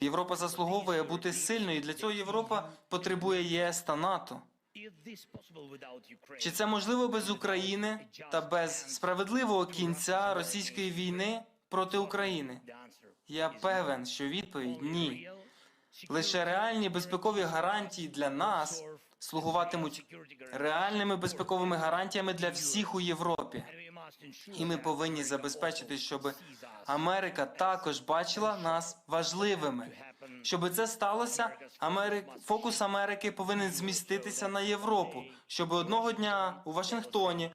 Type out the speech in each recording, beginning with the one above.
Європа заслуговує бути сильною. і Для цього Європа потребує єС та НАТО. Чи це можливо без України та без справедливого кінця російської війни проти України? Я певен, що відповідь ні. Лише реальні безпекові гарантії для нас слугуватимуть реальними безпековими гарантіями для всіх у Європі. І ми повинні забезпечити, щоб Америка також бачила нас важливими. Щоб це сталося, Америк... фокус Америки повинен зміститися на Європу, щоб одного дня у Вашингтоні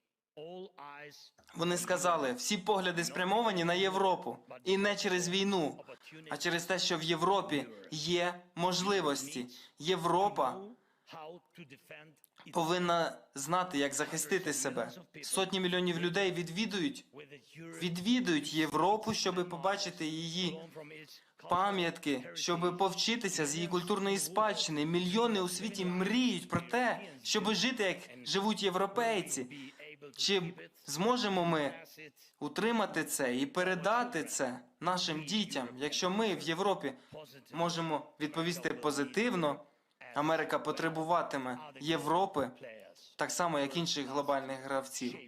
вони сказали, всі погляди спрямовані на Європу, і не через війну, а через те, що в Європі є можливості. Європа повинна знати, як захистити себе. Сотні мільйонів людей відвідують відвідують Європу, щоб побачити її пам'ятки, щоб повчитися з її культурної спадщини. Мільйони у світі мріють про те, щоб жити, як живуть європейці. Чи зможемо ми утримати це і передати це нашим дітям? Якщо ми в Європі можемо відповісти позитивно, Америка потребуватиме Європи так само, як інших глобальних гравців.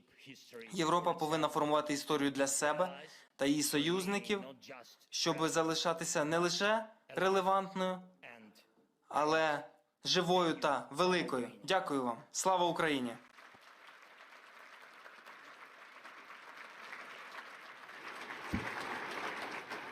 Європа повинна формувати історію для себе та її союзників, щоб залишатися не лише релевантною, але живою та великою. Дякую вам. Слава Україні!